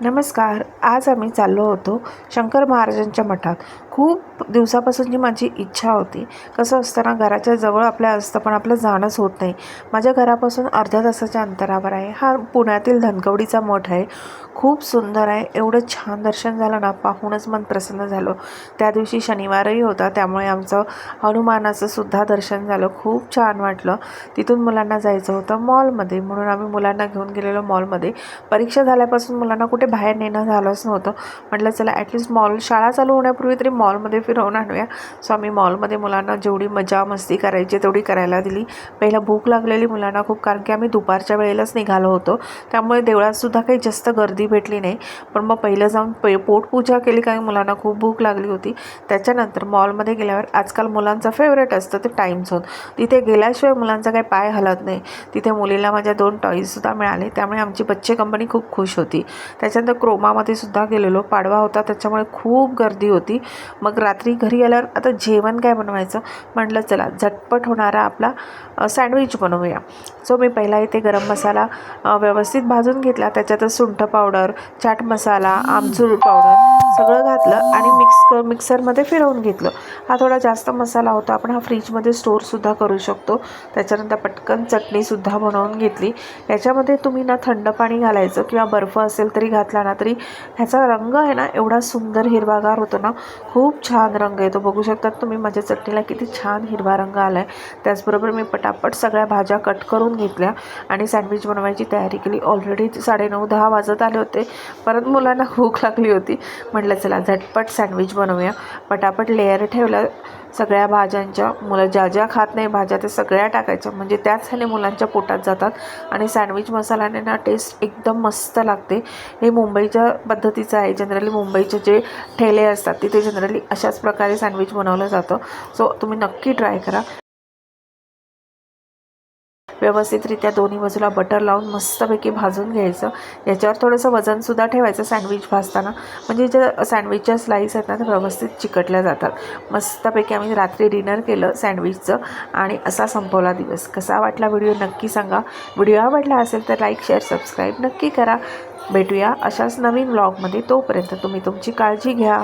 नमस्कार. आज आम्ही चाललो होतो शंकर महाराजांच्या मठात. खूप दिवसापासूनची माझी इच्छा होती कसं असताना घराच्या जवळ आपल्या असतं पण आपलं जाणंच होत नाही. माझ्या घरापासून अर्ध्या तासाच्या अंतरावर आहे. हा पुण्यातील धनकवडीचा मठ आहे. खूप सुंदर आहे. एवढं छान दर्शन झालं ना पाहूनच मन प्रसन्न झालं. त्या दिवशी शनिवारही होता त्यामुळे आमचं हनुमानाचं सुद्धा दर्शन झालं. खूप छान वाटलं. तिथून मुलांना जायचं होतं मॉलमध्ये. म्हणून आम्ही मुलांना घेऊन गेलेलो मॉलमध्ये. परीक्षा झाल्यापासून मुलांना कुठे बाहेर नेणं झालंच नव्हतं. म्हटलं चला ॲटलिस्ट मॉल शाळा चालू होण्यापूर्वी तरी मॉल मॉलमध्ये फिरवून आणूया. सो आम्ही मॉलमध्ये मुलांना जेवढी मजा मस्ती करायची तेवढी करायला दिली. पहिला भूक लागलेली मुलांना खूप कारण की आम्ही दुपारच्या वेळेलाच निघालो होतो. त्यामुळे देवळातसुद्धा काही जास्त गर्दी भेटली नाही. पण मग पहिलं जाऊन पे पोटपूजा केली कारण मुलांना खूप भूक लागली होती. त्याच्यानंतर मॉलमध्ये गेल्यावर आजकाल मुलांचं फेवरेट असतं ते टाईम झोन तिथे गेल्याशिवाय मुलांचा काही पाय हलत नाही. तिथे मुलीला माझ्या दोन टॉईजसुद्धा मिळाले. त्यामुळे आमची बच्चे कंपनी खूप खुश होती. त्याच्यानंतर क्रोमामध्ये सुद्धा गेलेलो. पाडवा होता त्याच्यामुळे खूप गर्दी होती. मग रात्री घरी आल्यावर आता जेवण काय बनवायचं? म्हटलं चला झटपट होणारा आपला सँडविच बनवूया. सो मी पहिला इथे गरम मसाला व्यवस्थित भाजून घेतला. त्याच्यातच सुंठ पावडर चाट मसाला आमचूर पावडर सगळं घातलं आणि कर मिक्सरमध्ये फिरवून घेतलं. हा थोडा जास्त मसाला होता. आपण हा फ्रीजमध्ये स्टोअरसुद्धा करू शकतो. त्याच्यानंतर पटकन चटणीसुद्धा बनवून घेतली. याच्यामध्ये तुम्ही ना थंड पाणी घालायचं किंवा बर्फ असेल तरी घातला ना तरी ह्याचा रंग आहे ना एवढा सुंदर हिरवागार होतो ना. खूप छान रंग येतो बघू शकतात तुम्ही माझ्या चटणीला किती छान हिरवा रंग आला आहे त्याचबरोबर मी पटापट सगळ्या भाज्या कट करून घेतल्या आणि सँडविच बनवायची तयारी केली. ऑलरेडी साडेनऊ दहा वाजत आले होते. परत मुलांना भूक लागली होती. म्हटलं चला झटपट सँडविच बनवूया. पटापट लेअर ठेवलं सगळ्या भाज्यांच्या मुलं ज्या ज्या खात नाही भाज्या त्या सगळ्या टाकायच्या. म्हणजे त्याच ह्याने मुलांच्या पोटात जातात. आणि सँडविच मसाल्याने ना टेस्ट एकदम मस्त लागते. हे मुंबईच्या पद्धतीचं आहे. जनरली मुंबईचे जे ठेले असतात तिथे जनरली अशाच प्रकारे सँडविच बनवलं जातं. सो तुम्ही नक्की ट्राय करा. व्यवस्थितरित्या दोन्ही बाजूला बटर लावून मस्तपैकी भाजून घ्यायचं. याच्यावर थोडंसं वजनसुद्धा ठेवायचं सँडविच भाजताना. म्हणजे ज्या सँडविचच्या स्लाईस आहेत ना त्या व्यवस्थित चिकटल्या जातात. मस्तपैकी आम्ही रात्री डिनर केलं सँडविचचं आणि असा संपवला दिवस. कसा वाटला व्हिडिओ नक्की सांगा. व्हिडिओ आवडला असेल तर लाईक शेअर सबस्क्राईब नक्की करा. भेटूया अशाच नवीन ब्लॉगमध्ये तोपर्यंत तुम्ही तुमची काळजी घ्या.